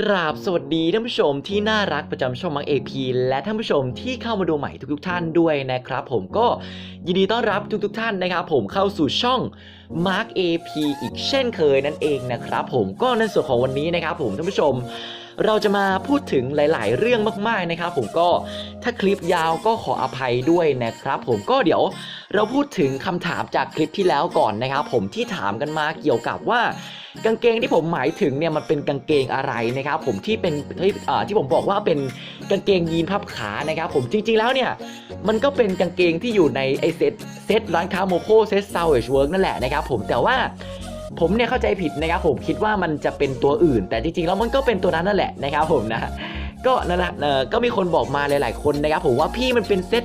กราบสวัสดีท่านผู้ชมที่น่ารักประจำช่องมังเอพีและท่านผู้ชมที่เข้ามาดูใหม่ทุกๆท่านด้วยนะครับผมก็ยินดีต้อนรับทุกๆท่านนะครับผมเข้าสู่ช่องมาร์กเอพีอีกเช่นเคยนั่นเองนะครับผมก็ในส่วนของวันนี้นะครับผมท่านผู้ชม เราจะมาพูดถึงหลาย ๆ เรื่องมากๆนะครับ ผมก็ถ้าคลิปยาวก็ขออภัยด้วยนะครับ ผมก็เดี๋ยวเราพูดถึงคำถามจากคลิปที่แล้วก่อนนะครับ ผมที่ถามกันมาเกี่ยวกับว่ากางเกงที่ผมหมายถึงเนี่ยมันเป็นกางเกงอะไรนะครับ ผมที่เป็นที่ที่ผมบอกว่าเป็นกางเกงยีนพับขานะครับ ผมจริง ๆ แล้วเนี่ยมันก็เป็นกางเกงที่อยู่ในไอเซตเซตร้านค้าโมโคเซตซาวเวชเวิร์กนั่นแหละนะครับ ผมแต่ว่า ผมเนี่ยเข้าใจผิดนะครับผมคิดว่ามันจะเป็นตัวอื่น แต่จริงๆแล้วมันก็เป็นตัวนั้นนั่นแหละนะครับผมนะก็นั่นแหละเออก็มีคนบอกมาหลาย ๆ คนนะครับผมว่าพี่มันเป็นเซต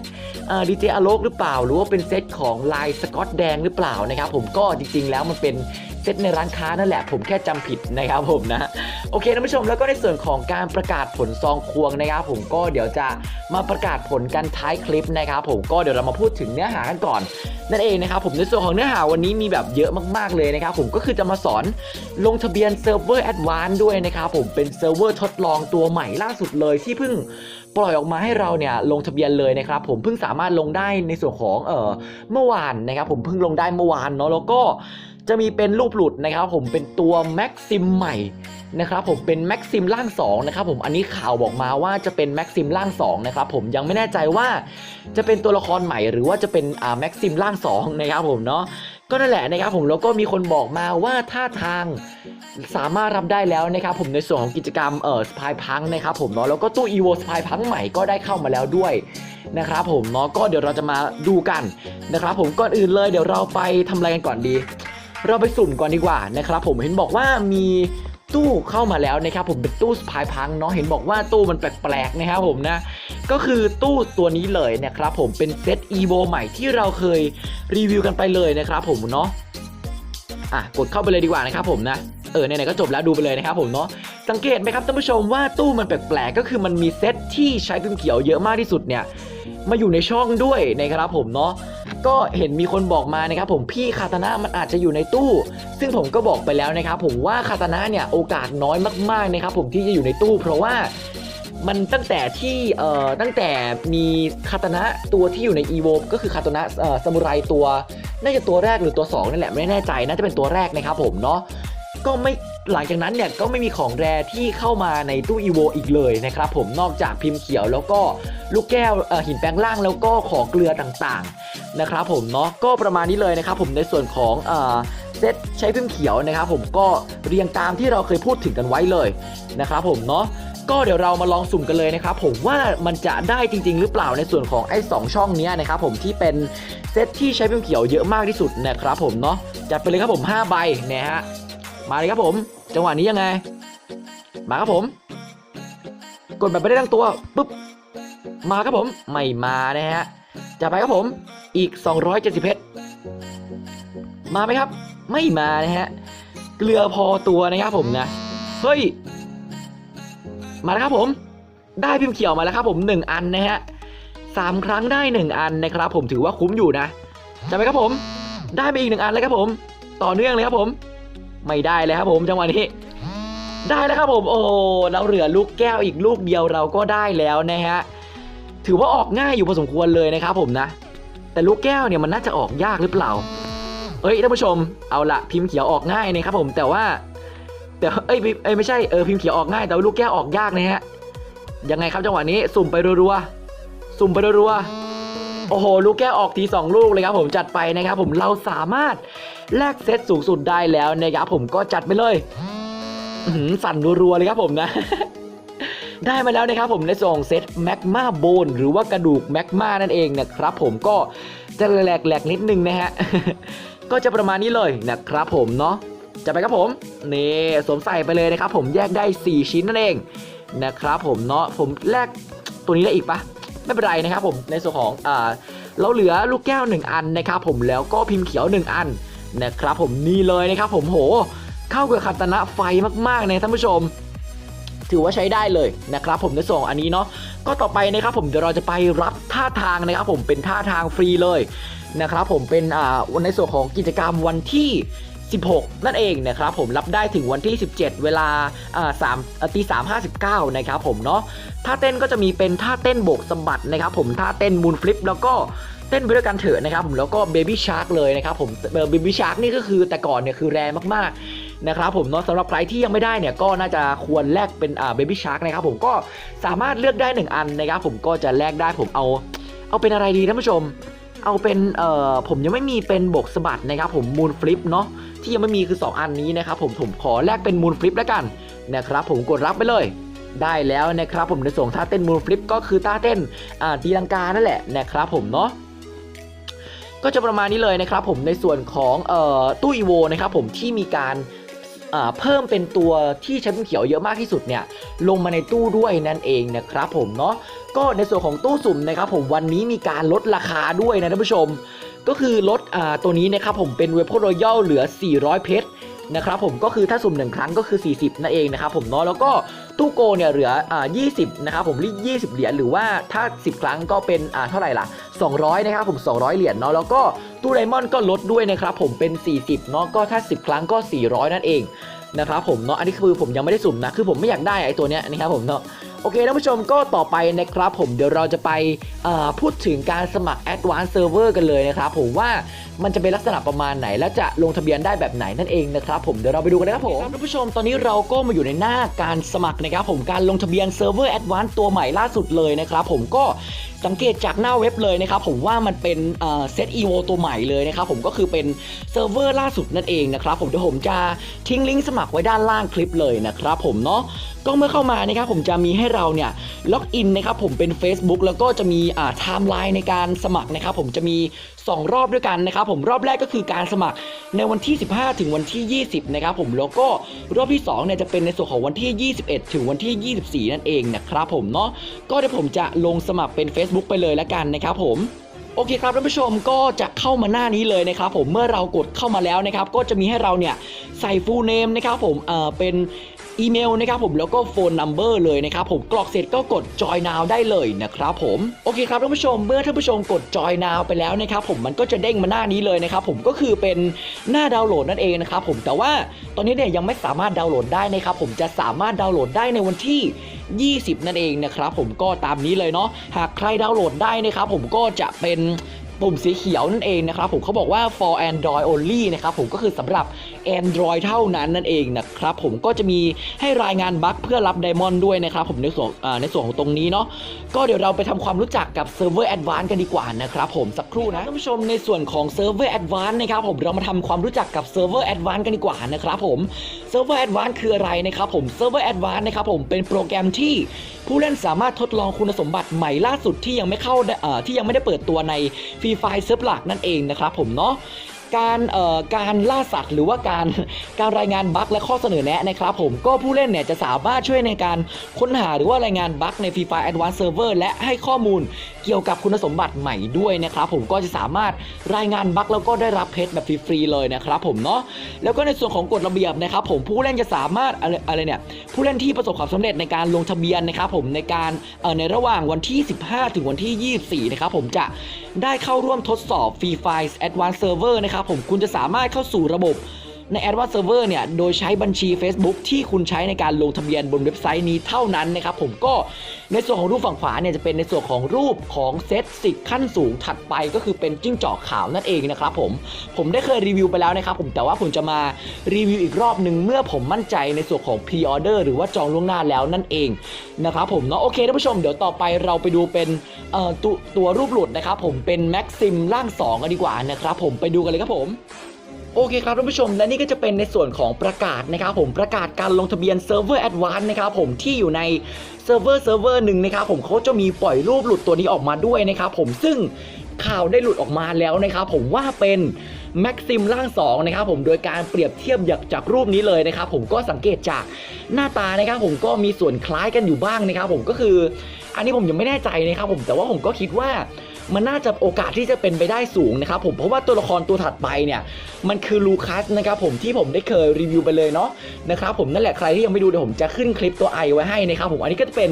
ดีเจอโลกหรือเปล่า หรือว่าเป็นเซตของลายสกอตแดงหรือเปล่านะครับผมก็จริง ๆ แล้วมันเป็น เซตในร้านค้านั่นแหละ ผมแค่จำผิดนะครับผมนะ โอเคท่านผู้ชมแล้วก็ในส่วนของการประกาศผลซองควงนะครับ ผมก็เดี๋ยวจะมาประกาศผลกันท้ายคลิปนะครับ ผมก็เดี๋ยวเรามาพูดถึงเนื้อหากันก่อนนั่นเองนะครับผมในส่วนของเนื้อหาวันนี้มีแบบเยอะมากๆเลยนะครับผมก็คือจะมาสอนลงทะเบียนเซิร์ฟเวอร์แอดวานซ์ด้วยนะครับผมเป็นเซิร์ฟเวอร์ทดลองตัวใหม่ล่าสุดเลยที่เพิ่งปล่อยออกมาให้เราเนี่ยลงทะเบียนเลยนะครับผมเพิ่งสามารถลงได้ในส่วนของเออเมื่อวานนะครับผมเพิ่งลงได้เมื่อวานเนาะแล้วก็ จะมีเป็นรูปหลุดนะครับผมเป็นตัวแม็กซิมใหม่นะครับผมเป็นแม็กซิมล่าง2นะครับผมอันนี้ข่าวบอกมาว่าจะเป็นแม็กซิมล่าง2นะครับผมยังไม่แน่ใจว่าจะเป็นตัวละครใหม่หรือว่าจะเป็นอ่าแม็กซิมล่าง2นะครับผมเนาะก็นั่นแหละนะครับผมแล้วก็มีคนบอกมาว่าท่าทางสามารถรับได้แล้วนะครับผมในส่วนของกิจกรรมเอ่อสปายพังนะครับผมเนาะแล้วก็ตู้อีโวสปายพังใหม่ก็ได้เข้ามาแล้วด้วยนะครับผมเนาะก็เดี๋ยวเราจะมาดูกันนะครับผมก่อนอื่นเลยเดี๋ยวเราไปทำอะไรกันก่อนดี เราไปสุ่มก่อนดีกว่านะครับผมเห็นบอกว่ามีตู้เข้ามาแล้วนะครับผมเป็นตู้สปายพังเนาะเห็นบอกว่าตู้มันแปลกๆนะครับผมนะก็คือตู้ตัวนี้เลยนะครับผมเป็นเซตอีโวใหม่ที่เราเคยรีวิวกันไปเลยนะครับผมเนาะอะกดเข้าไปเลยดีกว่านะครับผมนะ เออไหนๆก็จบแล้วดูไปเลยนะครับผมเนาะสังเกตไหมครับท่านผู้ชมว่าตู้มันแปลกๆก็คือมันมีเซตที่ใช้พิมพ์เขียวเยอะมากที่สุดเนี่ยมาอยู่ในช่องด้วยนะครับผมเนาะก็เห็นมีคนบอกมานะครับผมพี่คาตานะมันอาจจะอยู่ในตู้ ซึ่งผมก็บอกไปแล้วนะครับผมว่าคาตานะเนี่ยโอกาสน้อยมากๆนะครับผมที่จะอยู่ในตู้ เพราะว่ามันตั้งแต่ที่เอ่อตั้งแต่มีคาตานะตัวที่อยู่ในอีโวก็คือคาตานะเอ่อซามูไรตัวน่าจะตัวแรกหรือตัว2นั่นแหละไม่แน่ใจน่าจะเป็นตัวแรกนะครับผมเนาะ ก็ไม่หลังจากนั้นเนี่ยก็ไม่มีของแรที่เข้ามาในตู้อีโวอีกเลยนะครับผมนอกจากพิมพ์เขียวแล้วก็ลูกแก้วหินแปลงล่างแล้วก็ของเกลือต่างๆนะครับผมเนาะก็ประมาณนี้เลยนะครับผมในส่วนของเซตใช้พิมพ์เขียวนะครับผมก็เรียงตามที่เราเคยพูดถึงกันไว้เลยนะครับผมเนาะก็เดี๋ยวเรามาลองสุ่มกันเลยนะครับผมว่ามันจะได้จริง ๆ หรือเปล่าในส่วนของไอ้สองช่องนี้นะครับผมที่เป็นเซตที่ใช้พิมพ์เขียวเยอะมากที่สุดนะครับผมเนาะจัดไปเลยครับผม5ใบนะฮะ มาเลยครับผม จังหวะนี้ยังไง มาครับผม กดแบบไม่ได้ตั้งตัวปุ๊บมาครับผมไม่มานะฮะจะไปครับผมอีก 270เพชรมาไหมครับ ไม่มานะฮะเกลือพอตัวนะครับผมนะเฮ้ยมาแล้วครับผม ได้พิมพ์เขียวมาแล้วครับผมหนึ่งอันนะฮะสามครั้งได้หนึ่งอันนะครับผมถือว่าคุ้มอยู่นะจะไหมครับผม ได้ไปอีกหนึ่งอันเลยครับผม ต่อเนื่องเลยครับผม ไม่ได้เลยครับผมจังหวะนี้ได้แล้วครับผมโอ้เราเหลือลูกแก้วอีกลูกเดียวเราก็ได้แล้วนะฮะถือว่าออกง่ายอยู่พอสมควรเลยนะครับผมนะ แต่ลูกแก้วเนี่ยมันน่าจะออกยากหรือเปล่า เอ้ยท่านผู้ชมเอาละพิมพ์เขียวออกง่ายนะครับผมแต่ว่าแต่เอ้ยเอ้ยไม่ใช่เออพิมพ์เขียวออกง่ายแต่ว่าลูกแก้วออกยากนะฮะยังไงครับจังหวะนี้สุ่มไปรัวๆสุ่มไปรัวๆโอ้โห ลูกแก้วออกทีสองลูกเลยครับผมจัดไปนะครับผมเราสามารถ แลกเซตสูงสุดได้แล้วนะครับผมก็จัดไปเลยสั่นรัวๆเลยครับผมนะได้มาแล้วนะครับผมในส่งเซตแมกมาโบนหรือว่ากระดูกแมกมานั่นเองนะครับผมก็จะแหลกๆนิดนึงนะฮะ ก็จะประมาณนี้เลยนะครับผมเนาะจะไปครับผมนี่สวมใส่ไปเลยนะครับผมแยกได้ 4 ชิ้นนั่นเองนะครับผมเนาะผมแลกตัวนี้ได้อีกปะไม่เป็นไรนะครับผมในส่วนของอ่าเราเหลือลูกแก้ว 1 อันนะครับผมแล้วก็พิมพ์เขียว 1 อัน นะครับผมนี่เลยนะครับผมโห เข้ากับคาตนะไฟมากๆนะท่านผู้ชม ถือว่าใช้ได้เลยนะครับผมในส่วนองอันนี้เนาะก็ต่อไปนะครับผมเดี๋ยวเราจะไปรับท่าทางนะครับผมเป็นท่าทางฟรีเลยนะครับผมเป็นอ่าในส่วนของกิจกรรมวันที่ 16 นั่นเองนะครับผมรับได้ถึงวันที่ 17 เวลาอ่าสามตีสามห้าสิบเก้านะครับผมเนาะท่าเต้นก็จะมีเป็นท่าเต้นโบกสะบัดนะครับผมท่าเต้นมูนฟลิปแล้วก็ เต้นไปด้วยกันเถอะนะครับผมแล้วก็เบบี้ชาร์กเลยนะครับผมเบบี้ชาร์กนี่ก็คือแต่ก่อนเนี่ยคือแรงมากๆนะครับผมเนาะสำหรับใครที่ยังไม่ได้เนี่ยก็น่าจะควรแลกเป็นอ่าเบบี้ชาร์กนะครับผมก็สามารถเลือกได้หนึ่งอันนะครับผมก็จะแลกได้ผมเอาเอาเป็นอะไรดีท่านผู้ชม เอาเป็นเอ่อผมยังไม่มีเป็นโบกสะบัดนะครับผมมูนฟลิปเนาะที่ยังไม่มีคือ 2 อันนี้นะครับผมผมขอแลกเป็นมูนฟลิปแล้วกันนะครับผมกดรับไปเลยได้แล้วนะครับผมในส่วนท่าเต้นมูนฟลิปก็คือท่าเต้นอ่าตีลังกานั่นแหละนะครับผมเนาะ ก็จะประมาณนี้เลยนะครับผมในส่วนของออตู้อีโวนะครับผมที่มีการเพิ่มเป็นตัวที่ใช้เป็นเขียวเยอะมากที่สุดเนี่ยลงมาในตู้ด้วยนั่นเองนะครับผมเนาะก็ในส่วนของตู้สุ่มนะครับผมวันนี้มีการลดราคาด้วยนะท่านผู้ชม ก็คือลดอตัวนี้นะครับผมเป็นเวฟโรยัลเหลือ 400 เพชรนะครับผมก็คือถ้าสุ่มหนึ่งครั้งก็คือ 40 นั่นเองนะครับผมเนาะแล้วก็ตู้โกเนี่ยเหลืออ่า20 นะครับผมรี20 เหรียญหรือว่าถ้า 10 ครั้งก็เป็นอ่าเท่าไหร่ล่ะ 200 นะครับผม 200 เหรียญเนาะแล้วก็ตู้ไดมอนด์ก็ลดด้วยนะครับผมเป็น 40 เนาะก็ถ้า 10 ครั้งก็ 400 นั่นเองนะครับผมเนาะอันนี้คือผมยังไม่ได้สุ่มนะคือผมไม่อยากได้ไอ้ตัวเนี้ยนะครับผมเนาะโอเคท่านผู้ชมก็ต่อไปนะครับผมเดี๋ยวเราจะไปพูดถึงการสมัคร Advanced Server กันเลยนะครับผมว่ามันจะเป็นลักษณะประมาณไหน และจะลงทะเบียนได้แบบไหนนั่นเองนะครับผมเดี๋ยวเราไปดูกันนะครับผมท่านผู้ชมตอนนี้เราก็มาอยู่ในหน้าการสมัครนะครับผมการลงทะเบียน Server Advanced ตัวใหม่ล่าสุดเลยนะครับผมก็ สังเกตจากหน้าเว็บเลยนะครับผมว่ามันเป็นเซตอีโวตัวใหม่เลยนะครับผมก็คือเป็นเซิร์ฟเวอร์ล่าสุดนั่นเองนะครับผมเดี๋ยวผมจะทิ้งลิงก์สมัครไว้ด้านล่างคลิปเลยนะครับผมเนาะ ก็เมื่อเข้ามานะครับผมจะมีให้เราเนี่ยล็อกอินนะครับผมเป็น Facebook แล้วก็จะมีอ่าไทม์ไลน์ในการสมัครนะครับผมจะมี 2 รอบด้วยกันนะครับผมรอบแรกก็คือการสมัครในวันที่ 15 ถึงวันที่ 20นะครับผมแล้วก็รอบที่2เนี่ยจะเป็นในส่วนของวันที่ 21 ถึงวันที่ 24 นั่นเองนะครับผมเนาะก็เดี๋ยวผมจะลงสมัครเป็น Facebook ไปเลยแล้วกันนะครับผมโอเคครับท่านผู้ชมก็จะเข้ามาหน้านี้เลยนะครับผมเมื่อเรากดเข้ามาแล้วนะครับ ก็จะมีให้เราเนี่ยใส่ full name นะครับผมเอ่อเป็น อีเมลนะครับผมแล้วก็โฟนนัมเบอร์เลยนะครับผมกรอกเสร็จก็กด join now ได้เลยนะครับผมโอเคครับท่านผู้ชมเมื่อท่านผู้ชมกด join now ไปแล้วนะครับผมมันก็จะเด้งมาหน้านี้เลยนะครับผมก็คือเป็นหน้าดาวน์โหลดนั่นเองนะครับผมแต่ว่าตอนนี้เนี่ยยังไม่สามารถดาวน์โหลดได้นะครับผมจะสามารถดาวน์โหลดได้ในวันที่ 20 นั่นเองนะครับผมก็ตามนี้เลยเนาะหากใครดาวน์โหลดได้นะครับผมก็จะเป็น ปุ่มสีเขียวนั่นเองนะครับผมเขาบอกว่า for Android only นะครับผมก็คือสำหรับ Android เท่านั้นนั่นเองนะครับผมก็จะมีให้รายงานบั๊กเพื่อรับไดมอนด์ด้วยนะครับผมในส่วนในส่วนของตรงนี้เนาะก็เดี๋ยวเราไปทำความรู้จักกับเซิร์ฟเวอร์ Advanced กันดีกว่านะครับผมสักครู่นะท่านผู้ชมในส่วนของเซิร์ฟเวอร์ Advanced นะครับผมเรามาทำความรู้จักกับเซิร์ฟเวอร์ Advanced กันดีกว่านะครับผมเซิร์ฟเวอร์ Advanced คืออะไรนะครับผมเซิร์ฟเวอร์ Advanced นะครับผมเป็นโปรแกรมที่ผู้เล่นสามารถทดลองคุณสมบัติใหม่ล่าสุดที่ยังไม่เข้าที่ยังไม่ได้เปิดตัวในฟรีไฟเซิร์ฟหลักนั่นเองนะครับผมเนาะ การเอ่อการล่าสัตว์หรือว่าการการรายงานบั๊กและข้อเสนอแนะนะครับผมก็ผู้เล่นเนี่ยจะสามารถช่วยในการค้นหาหรือว่ารายงานบั๊กใน Free Fire Advanced Server และให้ข้อมูลเกี่ยวกับคุณสมบัติใหม่ด้วยนะครับผมก็จะสามารถรายงานบั๊กแล้วก็ได้รับเพชรแบบฟรีๆเลยนะครับผมเนาะแล้วก็ในส่วนของกฎระเบียบนะครับผมผู้เล่นจะสามารถอะไรอะไรเนี่ยผู้เล่นที่ประสบความสำเร็จในการลงทะเบียนนะครับผมในการเอ่อในระหว่างวันที่ 15 ถึงวันที่ 24 นะครับผมจะได้เข้าร่วมทดสอบ Free Fire Advanced Server นะครับผมคุณจะสามารถเข้าสู่ระบบ ใน Advanced Server เนี่ย โดยใช้บัญชี Facebook ที่คุณใช้ในการลงทะเบียนบนเว็บไซต์นี้เท่านั้นนะครับผมก็ในส่วนของรูปฝั่งขวาเนี่ยจะเป็นในส่วนของรูปของเซตสิทธิ์ขั้นสูงถัดไปก็คือเป็นจิ้งจอกขาวนั่นเองนะครับผมผมได้เคยรีวิวไปแล้วนะครับผมแต่ว่าผมจะมารีวิวอีกรอบหนึ่งเมื่อผมมั่นใจในส่วนของ Pre Order หรือว่าจองล่วงหน้าแล้วนั่นเองนะครับผมเนาะโอเคท่านผู้ชมเดี๋ยวต่อไปเราไปดูเป็นตัวตัวรูปหลุดนะครับผมเป็นแม็กซิมร่าง2กันดีกว่านะครับผมไปดูกันเลยครับผม โอเคครับท่านผู้ชมและนี่ก็จะเป็นในส่วนของประกาศนะครับผมประกาศการลงทะเบียนเซิร์ฟเวอร์แอดวานซ์นะครับผมที่อยู่ในเซิร์ฟเวอร์เซิร์ฟเวอร์หนึ่งนะครับผมเขาจะมีปล่อยรูปหลุดตัวนี้ออกมาด้วยนะครับผมซึ่งข่าวได้หลุดออกมาแล้วนะครับผมว่าเป็นแม็กซิมร่าง2นะครับผมโดยการเปรียบเทียบจากรูปนี้เลยนะครับผมก็สังเกตจากหน้าตานะครับผมก็มีส่วนคล้ายกันอยู่บ้างนะครับผมก็คือ อันนี้ผมยังไม่แน่ใจนะครับผมแต่ว่าผมก็คิดว่า มันน่าจะโอกาสที่จะเป็นไปได้สูงนะครับผมเพราะว่าตัวละครตัวถัดไปเนี่ยมันคือลูคัสนะครับผมที่ผมได้เคยรีวิวไปเลยเนาะนะครับผมนั่นแหละใครที่ยังไม่ดูเดี๋ยวผมจะขึ้นคลิปตัวไอไว้ให้นะครับผมอันนี้ก็จะเป็น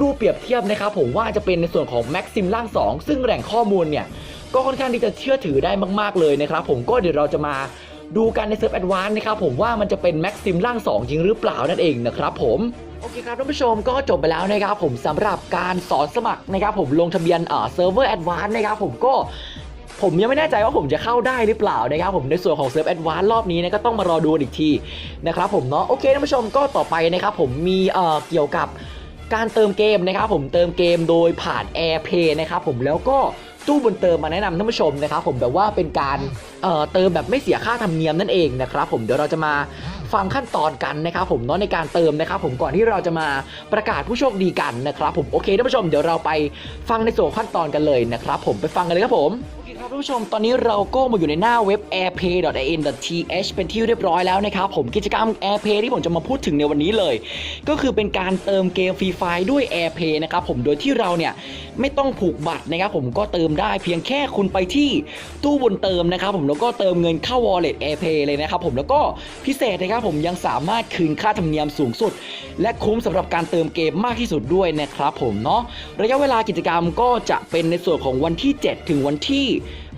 รูปเปรียบเทียบนะครับผมว่าจะเป็นในส่วนของแม็กซิมร่าง 2 ซึ่งแหล่งข้อมูลเนี่ยก็ค่อนข้างที่จะเชื่อถือได้มากๆเลยนะครับผมก็เดี๋ยวเราจะมาดูกันในเซิร์ฟแอดวานซ์นะครับผมว่ามันจะเป็นแม็กซิมร่าง 2 จริงหรือเปล่านั่นเองนะครับผม โอเคครับท่านผู้ชมก็จบไปแล้วนะครับผมสำหรับการสอนสมัครนะครับผมลงทะเบียนเอ่อเซิร์ฟเวอร์แอดวานซ์นะครับผมก็ผมยังไม่แน่ใจว่าผมจะเข้าได้หรือเปล่านะครับผมในส่วนของเซิร์ฟแอดวานซ์รอบนี้นะก็ต้องมารอดูอีกทีนะครับผมเนาะโอเคท่านผู้ชมก็ต่อไปนะครับผมมีเอ่อเกี่ยวกับการเติมเกมนะครับผมเติมเกมโดยผ่าน AirPay นะครับผมแล้วก็ตู้บนเติมมาแนะนำท่านผู้ชมนะครับผมแบบว่าเป็นการเอ่อเติมแบบไม่เสียค่าธรรมเนียมนั่นเองนะครับผมเดี๋ยวเราจะมา ฟังขั้นตอนกันนะครับผมเนาะในการเติมนะครับผมก่อนที่เราจะมาประกาศผู้โชคดีกันนะครับผมโอเคท่านผู้ชมเดี๋ยวเราไปฟังในส่วนขั้นตอนกันเลยนะครับผมไปฟังกันเลยครับผมโอเคครับท่านผู้ชม ตอนนี้เราก็มาอยู่ในหน้าเว็บ airpay.in.th เป็นที่เรียบร้อยแล้วนะครับผมกิจกรรม airpay ที่ผมจะมาพูดถึงในวันนี้เลย ก็คือเป็นการเติมเกมฟรีไฟด้วย AirPay นะครับผมโดยที่เราเนี่ยไม่ต้องผูกบัตรนะครับผมก็เติมได้เพียงแค่คุณไปที่ตู้บนเติมนะครับผมแล้วก็เติมเงินเข้า Wallet AirPay เลยนะครับผมแล้วก็พิเศษนะครับผมยังสามารถคืนค่าธรรมเนียมสูงสุด และคุ้มสำหรับการเติมเกมมากที่สุดด้วยนะครับผมเนาะระยะเวลากิจกรรมก็จะเป็นในส่วนของวันที่ 7 ถึงวันที่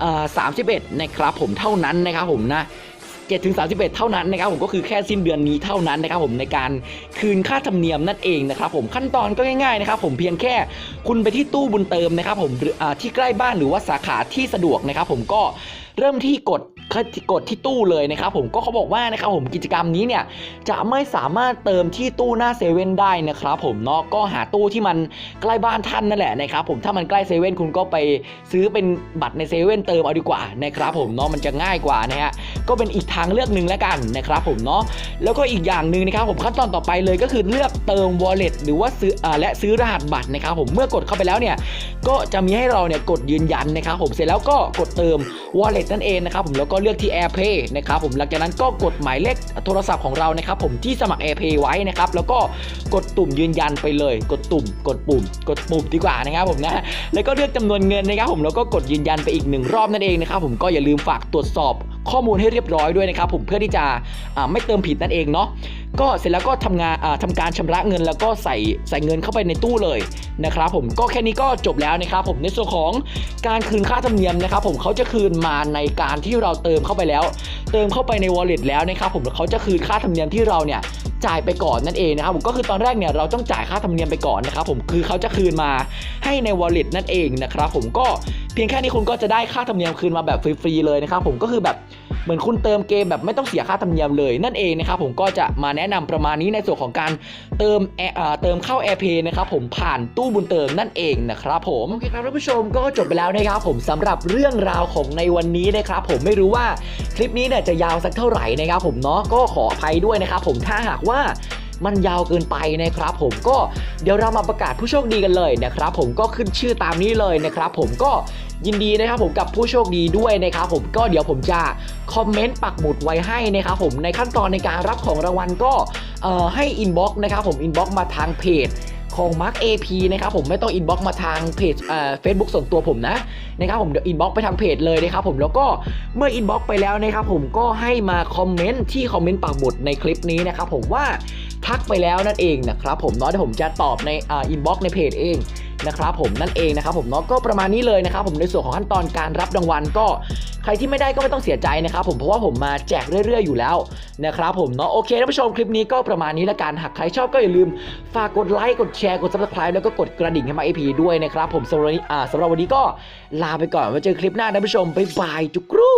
เอ่อ31นะครับผมเท่านั้นนะครับผมนะ7ถึง31 เท่านั้นนะครับผมก็คือแค่สิ้นเดือนนี้เท่านั้นนะครับผมในการคืนค่าธรรมเนียมนั่นเองนะครับผมขั้นตอนก็ง่ายๆนะครับผมเพียงแค่คุณไปที่ตู้บุญเติมนะครับผมที่ใกล้บ้านหรือว่าสาขาที่สะดวกนะครับผมก็ เริ่มที่กดกดที่ตู้เลยนะครับผมก็เขาบอกว่านะครับผมกิจกรรมนี้เนี่ยจะไม่สามารถเติมที่ตู้หน้าเซเว่นได้นะครับผมเนาะก็หาตู้ที่มันใกล้บ้านท่านนั่นแหละนะครับผมถ้ามันใกล้เซเว่นคุณก็ไปซื้อเป็นบัตรในเซเว่นเติมเอาดีกว่านะครับผมเนาะมันจะง่ายกว่านะฮะก็เป็นอีกทางเลือกหนึ่งแล้วกันนะครับผมเนาะแล้วก็อีกอย่างหนึ่งนะครับผมขั้นตอนต่อไปเลยก็คือเลือกเติม wallet หรือว่าซื้ออและซื้อรหัสบัตรนะครับผมเมื่อกดเข้าไปแล้วเนี่ยก็จะมีให้เราเนี่ยกดยืนยันนะครับผมเสร็จแล้วก็กดเติม wallet นั่นเองนะครับผมแล้วก็เลือกที่ AirPay นะครับผมหลังจากนั้นก็กดหมายเลขโทรศัพท์ของเรานะครับผมที่สมัคร AirPay ไว้นะครับแล้วก็กดตุ่มยืนยันไปเลย กดตุ่ม กดปุ่ม กดปุ่มดีกว่านะครับผมนะแล้วก็เลือกจำนวนเงินนะครับผมแล้วก็กดยืนยันไปอีกหนึ่งรอบนั่นเองนะครับผมก็อย่าลืมฝากตรวจสอบ ข้อมูลให้เรียบร้อยด้วยนะครับผมเพื่อที่จะไม่เติมผิดนั่นเองเนาะก็เสร็จแล้วก็ทำงานทำการชำระเงินแล้วก็ใส่ใส่เงินเข้าไปในตู้เลยนะครับผมก็แค่นี้ก็จบแล้วนะครับผมในส่วนของการคืนค่าธรรมเนียมนะครับผมเขาจะคืนมาในการที่เราเติมเข้าไปแล้ว เติมเข้าไปใน wallet แล้วนะครับผมแล้วเขาจะคืนค่าธรรมเนียมที่เราเนี่ย จ่ายไปก่อนนั่นเองนะครับผมก็คือตอนแรกเนี่ยเราต้องจ่ายค่าธรรมเนียมไปก่อนนะครับผมคือเขาจะคืนมาให้ใน wallet นั่นเองนะครับผมก็เพียงแค่นี้คุณก็จะได้ค่าธรรมเนียมคืนมาแบบฟรีๆเลยนะครับผมก็คือแบบ เหมือนคุณเติมเกมแบบไม่ต้องเสียค่าธรรมเนียมเลยนั่นเองนะครับผมก็จะมาแนะนำประมาณนี้ในส่วนของการเติมแอร์อ่าเติมเข้า AirPay นะครับผมผ่านตู้บุญเติมนั่นเองนะครับผมโอเคครับท่านผู้ชมก็จบไปแล้วนะครับผมสำหรับเรื่องราวของในวันนี้นะครับผมไม่รู้ว่าคลิปนี้เนี่ยจะยาวสักเท่าไหร่นะครับผมเนาะก็ขออภัยด้วยนะครับผมถ้าหากว่ามันยาวเกินไปนะครับผมก็เดี๋ยวเรามาประกาศผู้โชคดีกันเลยนะครับผมก็ขึ้นชื่อตามนี้เลยนะครับผมก็ ยินดีนะครับผมกับผู้โชคดีด้วยนะครับผมก็เดี๋ยวผมจะคอมเมนต์ปักหมุดไว้ให้นะครับผมในขั้นตอนในการรับของรางวัลก็ให้อินบ็อกซ์นะครับผมอินบ็อกซ์มาทางเพจของ Mark AP นะครับผมไม่ต้องอินบ็อกซ์มาทางเพจเฟซบุ๊กส่วนตัวผมนะนะครับผมเดี๋ยวอินบ็อกซ์ไปทางเพจเลยนะครับผมแล้วก็เมื่ออินบ็อกซ์ไปแล้วนะครับผมก็ให้มาคอมเมนต์ที่คอมเมนต์ปักหมุดในคลิปนี้นะครับผมว่าทักไปแล้วนั่นเองนะครับผมเนาะเดี๋ยวผมจะตอบในอินบ็อกซ์ในเพจเอง นะครับผมนั่นเองนะครับผมเนาะก็ประมาณนี้เลยนะครับผมในส่วนของขั้นตอนการรับรางวัลก็ใครที่ไม่ได้ก็ไม่ต้องเสียใจนะครับผมเพราะว่าผมมาแจกเรื่อย ๆ อยู่แล้วนะครับผมเนาะโอเคท่านผู้ชมคลิปนี้ก็ประมาณนี้ละกันหากใครชอบก็อย่าลืมฝากกดไลค์กดแชร์กด subscribe แล้วก็กดกระดิ่งให้มาไอพีด้วยนะครับผมสำหรับวันนี้อ่าสำหรับวันนี้ก็ลาไปก่อนไว้เจอคลิปหน้าท่านผู้ชมบ๊ายบายจุกรู